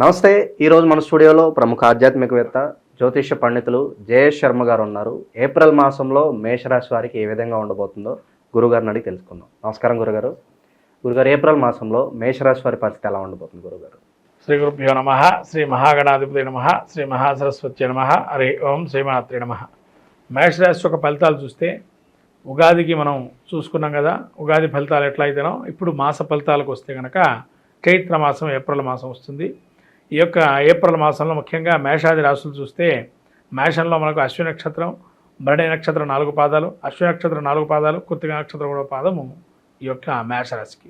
నమస్తే ఈరోజు మన స్టూడియోలో ప్రముఖ ఆధ్యాత్మికవేత్త జ్యోతిష పండితులు జయేష్ శర్మ గారు ఉన్నారు. ఏప్రిల్ మాసంలో మేషరాశి వారికి ఏ విధంగా ఉండబోతుందో గురుగారిని అడిగి తెలుసుకుందాం. నమస్కారం గురుగారు. గురుగారు ఏప్రిల్ మాసంలో మేషరాశి వారి పరిస్థితి ఎలా ఉండబోతుంది గురుగారు? శ్రీ గురుభ్యో నమ శ్రీ మహాగణాధిపతి నమ శ్రీ మహాసరస్వతి నమ హరి ఓం శ్రీమాత్రి నమ. మేషరాశి యొక్క ఫలితాలు చూస్తే ఉగాదికి మనం చూసుకున్నాం కదా ఉగాది ఫలితాలు ఎట్లయితేనో ఇప్పుడు మాస ఫలితాలకు వస్తే కనుక చైత్ర మాసం ఏప్రిల్ మాసం వస్తుంది. ఈ యొక్క ఏప్రిల్ మాసంలో ముఖ్యంగా మేషాది రాశులు చూస్తే మేషంలో మనకు అశ్విని నక్షత్రం భరణి నక్షత్రం నాలుగు పాదాలు అశ్విని నక్షత్రం నాలుగు పాదాలు కృతిక నక్షత్రం కూడా పాదము ఈ యొక్క మేషరాశికి.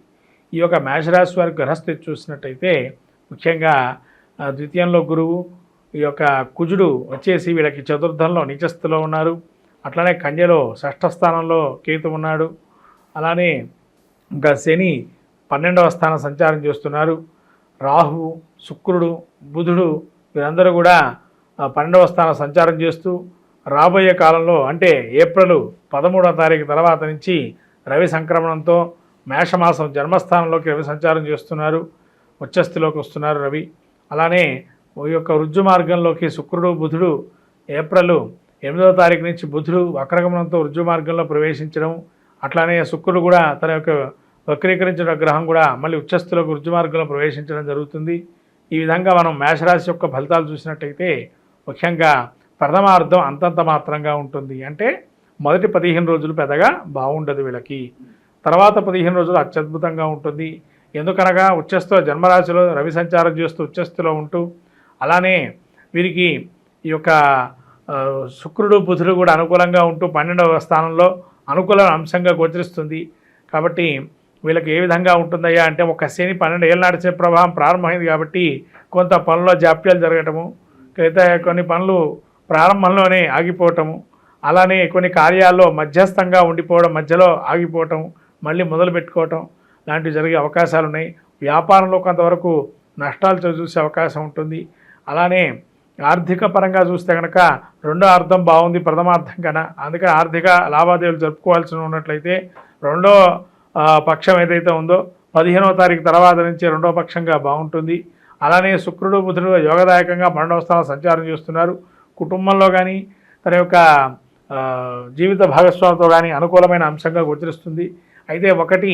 ఈ యొక్క మేషరాశి వారి గ్రహస్థితి చూసినట్టయితే ముఖ్యంగా ద్వితీయంలో గురువు ఈ యొక్క కుజుడు వచ్చేసి వీళ్ళకి చతుర్థంలో నీచస్థితిలో ఉన్నారు. అట్లానే కన్యలో షష్ఠ స్థానంలో కేతు ఉన్నాడు. అలానే ఇంకా శని పన్నెండవ స్థానం సంచారం చేస్తున్నారు. రాహు శుక్రుడు బుధుడు వీరందరూ కూడా పన్నెండవ స్థానం సంచారం చేస్తూ రాబోయే కాలంలో అంటే ఏప్రిల్ పదమూడవ తారీఖు తర్వాత నుంచి రవి సంక్రమణంతో మేషమాసం జన్మస్థానంలోకి రవి సంచారం చేస్తున్నారు. ఉచ్చస్థిలోకి వస్తున్నారు రవి. అలానే ఈ యొక్క రుజు మార్గంలోకి శుక్రుడు బుధుడు ఏప్రిల్ ఎనిమిదవ తారీఖు నుంచి బుధుడు వక్రగమనంతో రుజు మార్గంలో ప్రవేశించడం. అట్లానే శుక్రుడు కూడా తన యొక్క వక్రీకరించిన గ్రహం కూడా మళ్ళీ ఉచ్చస్థిలోకి రుజుమార్గంలో ప్రవేశించడం జరుగుతుంది. ఈ విధంగా మనం మేషరాశి యొక్క ఫలితాలు చూసినట్టయితే ముఖ్యంగా ప్రథమార్థం అంతంత మాత్రంగా ఉంటుంది. అంటే మొదటి పదిహేను రోజులు పెద్దగా బాగుండదు వీళ్ళకి. తర్వాత పదిహేను రోజులు అత్యద్భుతంగా ఉంటుంది. ఎందుకనగా ఉచ్చస్థుల జన్మరాశిలో రవి సంచారం చేస్తూ ఉచ్చస్థులో ఉంటూ అలానే వీరికి ఈ యొక్క శుక్రుడు బుధుడు కూడా అనుకూలంగా ఉంటూ పన్నెండవ స్థానంలో అనుకూల అంశంగా గోచరిస్తుంది. కాబట్టి వీళ్ళకి ఏ విధంగా ఉంటుందయ్యా అంటే ఒక శని పన్నెండు ఏళ్ళ నడిచే ప్రభావం ప్రారంభమైంది కాబట్టి కొంత పనుల్లో జాప్యాలు జరగటము లేదా కొన్ని పనులు ప్రారంభంలోనే ఆగిపోవటము అలానే కొన్ని కార్యాల్లో మధ్యస్థంగా ఉండిపోవడం మధ్యలో ఆగిపోవటం మళ్ళీ మొదలు పెట్టుకోవటం లాంటివి జరిగే అవకాశాలు ఉన్నాయి. వ్యాపారంలో కొంతవరకు నష్టాలు చూసే అవకాశం ఉంటుంది. అలానే ఆర్థిక పరంగా చూస్తే కనుక రెండో అర్థం బాగుంది ప్రథమార్థం కన్నా. అందుకే ఆర్థిక లావాదేవీలు జరుపుకోవాల్సి ఉన్నట్లయితే రెండో పక్షం ఏదైతే ఉందో పదిహేనవ తారీఖు తర్వాత నుంచి రెండో పక్షంగా బాగుంటుంది. అలానే శుక్రుడు బుధుడు యోగదాయకంగా పన్నెండవ స్థానం సంచారం చేస్తున్నారు. కుటుంబంలో కానీ తన యొక్క జీవిత భాగస్వామితో కానీ అనుకూలమైన అంశంగా గోచరిస్తుంది. అయితే ఒకటి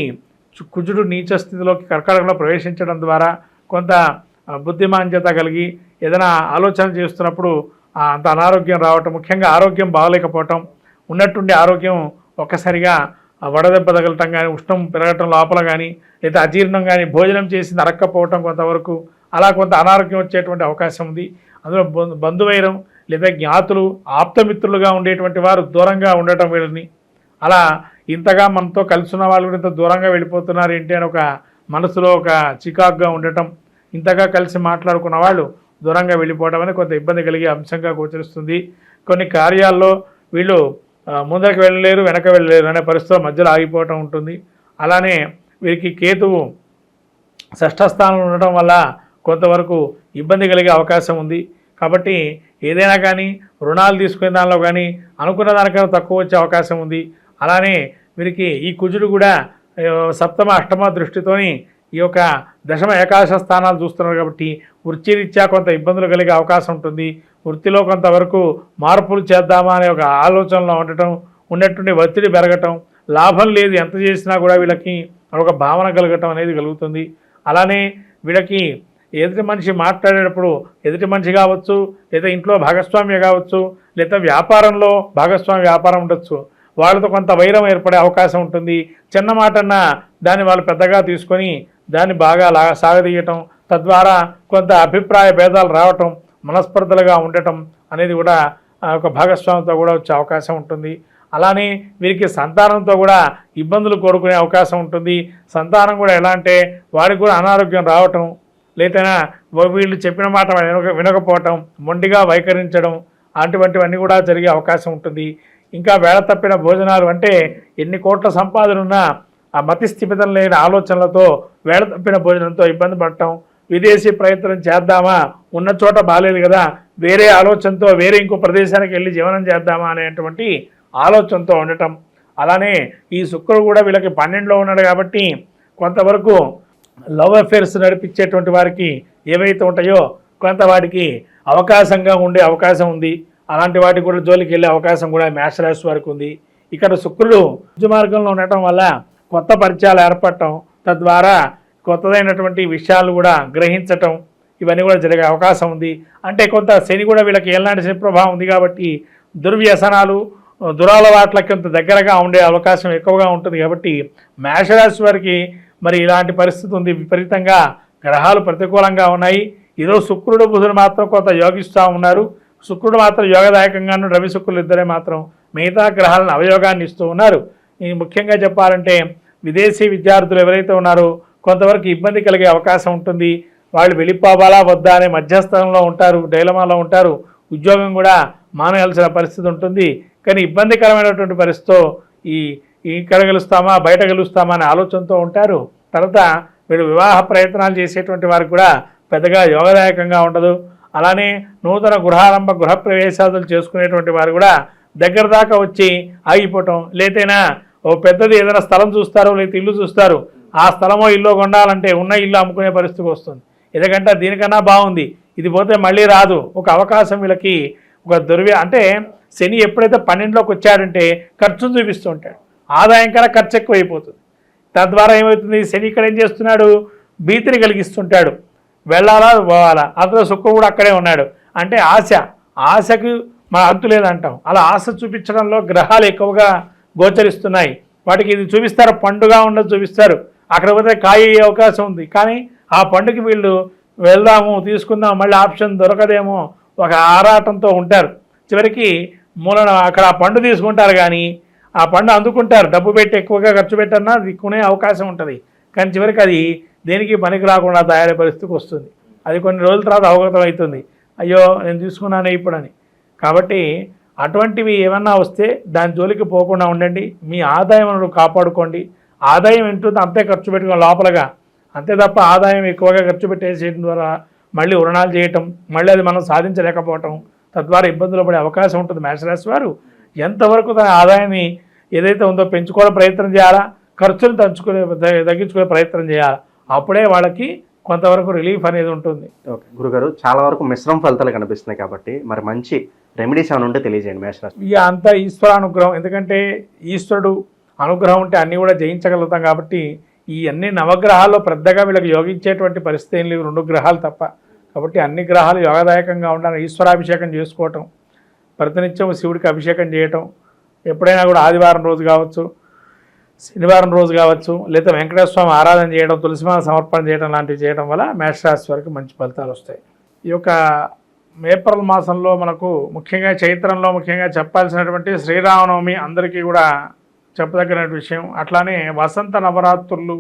కుజుడు నీచ స్థితిలోకి కర్కాటకంలో ప్రవేశించడం ద్వారా కొంత బుద్ధిమాంద్యత కలిగి ఏదైనా ఆలోచన చేస్తున్నప్పుడు అంత అనారోగ్యం రావటం ముఖ్యంగా ఆరోగ్యం బాగలేకపోవటం ఉన్నట్టుండి ఆరోగ్యం ఒక్కసారిగా ఆ, వడదెబ్బ తగలటం కానీ ఉష్ణం పెరగటం లోపల కానీ లేదా అజీర్ణం కానీ భోజనం చేసి నరక్కపోవటం కొంతవరకు అలా కొంత అనారోగ్యం వచ్చేటువంటి అవకాశం ఉంది. అందులో బంధువైరం లేదా జ్ఞాతులు ఆప్తమిత్రులుగా ఉండేటువంటి వారు దూరంగా ఉండటం వీళ్ళని. అలా ఇంతగా మనతో కలిసి ఉన్న వాళ్ళు కూడా ఇంత దూరంగా వెళ్ళిపోతున్నారు ఏంటి అని ఒక మనసులో ఒక చికాకుగా ఉండటం ఇంతగా కలిసి మాట్లాడుకున్న వాళ్ళు దూరంగా వెళ్ళిపోవడం అనేది కొంత ఇబ్బంది కలిగే అంశంగా గోచరిస్తుంది. కొన్ని కార్యాల్లో వీళ్ళు ముందరికి వెళ్ళలేరు వెనక వెళ్ళలేరు అనే పరిస్థితిలో మధ్యలో ఆగిపోవటం ఉంటుంది. అలానే వీరికి కేతువు షష్ఠ స్థానంలో ఉండటం వల్ల కొంతవరకు ఇబ్బంది కలిగే అవకాశం ఉంది. కాబట్టి ఏదైనా కానీ రుణాలు తీసుకునే దానిలో కానీ అనుకున్న దానికన్నా తక్కువ వచ్చే అవకాశం ఉంది. అలానే వీరికి ఈ కుజుడు కూడా సప్తమ అష్టమ దృష్టితోని ఈ యొక్క దశమ ఏకాదశ స్థానాలు చూస్తున్నారు కాబట్టి వృత్తిరీత్యా కొంత ఇబ్బందులు కలిగే అవకాశం ఉంటుంది. వృత్తిలో కొంతవరకు మార్పులు చేద్దామా అనే ఒక ఆలోచనలో ఉండటం ఉన్నట్టుండి ఒత్తిడి పెరగటం లాభం లేదు ఎంత చేసినా కూడా వీళ్ళకి ఒక భావన కలగటం అనేది కలుగుతుంది. అలానే వీళ్ళకి ఎదుటి మనిషి మాట్లాడేటప్పుడు ఎదుటి మనిషి కావచ్చు లేదా ఇంట్లో భాగస్వామ్య కావచ్చు లేదా వ్యాపారంలో భాగస్వామి వ్యాపారం ఉండొచ్చు. వాళ్ళతో కొంత వైరం ఏర్పడే అవకాశం ఉంటుంది. చిన్న మాటన్నా దాన్ని వాళ్ళు పెద్దగా తీసుకొని దాన్ని బాగా లా సాగదీయటం తద్వారా కొంత అభిప్రాయ భేదాలు రావటం మనస్పర్ధలుగా ఉండటం అనేది కూడా ఒక భాగస్వామితో కూడా వచ్చే అవకాశం ఉంటుంది. అలానే వీరికి సంతానంతో కూడా ఇబ్బందులు కోరుకునే అవకాశం ఉంటుంది. సంతానం కూడా ఎలా అంటే వారికి కూడా అనారోగ్యం రావటం లేదైనా వీళ్ళు చెప్పిన మాట వినక వినకపోవటం మొండిగా వైఖరించడం అటువంటివన్నీ కూడా జరిగే అవకాశం ఉంటుంది. ఇంకా వేళ తప్పిన భోజనాలు అంటే ఎన్ని కోట్ల సంపాదన ఉన్నా ఆ మతి స్థిమితం లేని ఆలోచనలతో వేళ తప్పిన భోజనంతో ఇబ్బంది పడటం విదేశీ ప్రయత్నం చేద్దామా? ఉన్న చోట బాలేదు కదా. వేరే ఆలోచనతో వేరే ఇంకో ప్రదేశానికి వెళ్ళి జీవనం చేద్దామా అనేటువంటి ఆలోచనతో ఉండటం. అలానే ఈ శుక్రుడు కూడా వీళ్ళకి పన్నెండులో ఉన్నాడు కాబట్టి కొంతవరకు లవ్ అఫేర్స్ నడిపించేటువంటి వారికి ఏవైతే ఉంటాయో కొంత వాటికి అవకాశంగా ఉండే అవకాశం ఉంది. అలాంటి వాటికి కూడా జోలికి వెళ్ళే అవకాశం కూడా మేషరాశి వారికి ఉంది. ఇక్కడ శుక్రుడు మార్గంలో ఉండటం వల్ల కొత్త పరిచయాలు ఏర్పడటం తద్వారా కొత్తదైనటువంటి విషయాలు కూడా గ్రహించటం ఇవన్నీ కూడా జరిగే అవకాశం ఉంది. అంటే కొంత శని కూడా వీళ్ళకి ఎలాంటి శని ప్రభావం ఉంది కాబట్టి దుర్వ్యసనాలు దురాలవాట్లకి కొంత దగ్గరగా ఉండే అవకాశం ఎక్కువగా ఉంటుంది కాబట్టి మేషరాశి వారికి మరి ఇలాంటి పరిస్థితి ఉంది. విపరీతంగా గ్రహాలు ప్రతికూలంగా ఉన్నాయి. ఈరోజు శుక్రుడు బుధుడు మాత్రం కొంత యోగిస్తూ ఉన్నారు. శుక్రుడు మాత్రం యోగదాయకంగాను రవి శుక్రులు ఇద్దరే మాత్రం మిగతా గ్రహాలను అవయోగాన్ని ఇస్తూ ఉన్నారు. ఈ ముఖ్యంగా చెప్పాలంటే విదేశీ విద్యార్థులు ఎవరైతే ఉన్నారో కొంతవరకు ఇబ్బంది కలిగే అవకాశం ఉంటుంది. వాళ్ళు వెళ్ళిపోవాలా వద్దా అనే మధ్యస్థంలో ఉంటారు డైలమాలో ఉంటారు. ఉద్యోగం కూడా మానేయాల్సిన పరిస్థితి ఉంటుంది. కానీ ఇబ్బందికరమైనటువంటి పరిస్థితితో ఈ ఇక్కడ గెలుస్తామా బయట గెలుస్తామా అనే ఆలోచనతో ఉంటారు. తర్వాత వీళ్ళు వివాహ ప్రయత్నాలు చేసేటువంటి వారికి కూడా పెద్దగా యోగదాయకంగా ఉండదు. అలానే నూతన గృహారంభ గృహప్రవేశాదులు చేసుకునేటువంటి వారు కూడా దగ్గర దాకా వచ్చి ఆగిపోవటం లేతేనా ఓ పెద్దది ఏదైనా స్థలం చూస్తారు లేకపోతే ఇల్లు చూస్తారు ఆ స్థలమో ఇల్లు కొండాలంటే ఉన్న ఇల్లు అమ్ముకునే పరిస్థితి వస్తుంది. ఎందుకంటే దీనికన్నా బాగుంది. ఇది పోతే మళ్ళీ రాదు. ఒక అవకాశం వీళ్ళకి ఒక దుర్వ్య అంటే శని ఎప్పుడైతే పన్నెండులోకి వచ్చాడంటే ఖర్చును చూపిస్తూ ఉంటాడు. ఆదాయం కన్నా ఖర్చు ఎక్కువైపోతుంది. తద్వారా ఏమవుతుంది? శని ఇక్కడ ఏం చేస్తున్నాడు? భీతిని కలిగిస్తుంటాడు. వెళ్ళాలా? పోవాలా? అందులో శుక్రుడు కూడా అక్కడే ఉన్నాడు. అంటే ఆశ. ఆశకు మన అంతు లేదంటాం. అలా ఆశ చూపించడంలో గ్రహాలు ఎక్కువగా గోచరిస్తున్నాయి. వాటికి ఇది చూపిస్తారు. పండుగ ఉండదు చూపిస్తారు. అక్కడ పోతే కాయ అయ్యే అవకాశం ఉంది. కానీ ఆ పండుగకి వీళ్ళు వెళ్దాము తీసుకుందాం మళ్ళీ ఆప్షన్ దొరకదేమో ఒక ఆరాటంతో ఉంటారు. చివరికి మూలన అక్కడ ఆ పండు తీసుకుంటారు కానీ ఆ పండు అందుకుంటారు. డబ్బు పెట్టి ఎక్కువగా ఖర్చు పెట్టన్నా దిక్కునే అవకాశం ఉంటుంది. కానీ చివరికి అది దేనికి పనికి రాకుండా తయారయ్యే పరిస్థితికి వస్తుంది. అది కొన్ని రోజుల తర్వాత అవగతం అవుతుంది. అయ్యో నేను తీసుకున్నానే ఇప్పుడని. కాబట్టి అటువంటివి ఏమన్నా వస్తే దాని జోలికి పోకుండా ఉండండి. మీ ఆదాయం కాపాడుకోండి. ఆదాయం ఎంతుందో అంతే ఖర్చు పెట్టుకోవాలి లోపలగా. అంతే తప్ప ఆదాయం ఎక్కువగా ఖర్చు పెట్టేసేయడం ద్వారా మళ్ళీ రుణాలు చేయటం మళ్ళీ అది మనం సాధించలేకపోవటం తద్వారా ఇబ్బందులు పడే అవకాశం ఉంటుంది. మేషరాశి వారు ఎంతవరకు తన ఆదాయాన్ని ఏదైతే ఉందో పెంచుకోవడం ప్రయత్నం చేయాలా ఖర్చులు తగ్గించుకునే తగ్గించుకునే ప్రయత్నం చేయాలి అప్పుడే వాళ్ళకి కొంతవరకు రిలీఫ్ అనేది ఉంటుంది. ఓకే. గురుగారు చాలా వరకు మిశ్రమ ఫలితాలు కనిపిస్తున్నాయి కాబట్టి మరి మంచి రెమెడీస్ ఏమైనా ఉంటే తెలియజేయండి మేషరాశి. ఇక అంతా ఈశ్వర అనుగ్రహం ఎందుకంటే ఈశ్వరుడు అనుగ్రహం ఉంటే అన్నీ కూడా జయించగలుగుతాం కాబట్టి ఈ అన్ని నవగ్రహాల్లో పెద్దగా వీళ్ళకి యోగించేటువంటి పరిస్థితి ఏం లేవు రెండు గ్రహాలు తప్ప. కాబట్టి అన్ని గ్రహాలు యోగదాయకంగా ఉండాలి. ఈశ్వరాభిషేకం చేసుకోవటం ప్రతినిత్యం శివుడికి అభిషేకం చేయటం ఎప్పుడైనా కూడా ఆదివారం రోజు కావచ్చు శనివారం రోజు కావచ్చు లేదా వెంకటేశ్వర స్వామి ఆరాధన చేయడం తులసిమాల సమర్పణ చేయడం లాంటివి చేయడం వల్ల మేషరాశి వారికి మంచి ఫలితాలు వస్తాయి. ఈ యొక్క ఏప్రిల్ మాసంలో మనకు ముఖ్యంగా చైత్రంలో ముఖ్యంగా చెప్పాల్సినటువంటి శ్రీరామనవమి అందరికీ కూడా చెప్పదగిన విషయం. అట్లానే వసంత నవరాత్రులు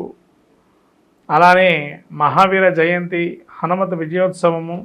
అలానే మహావీర జయంతి హనుమత విజయోత్సవము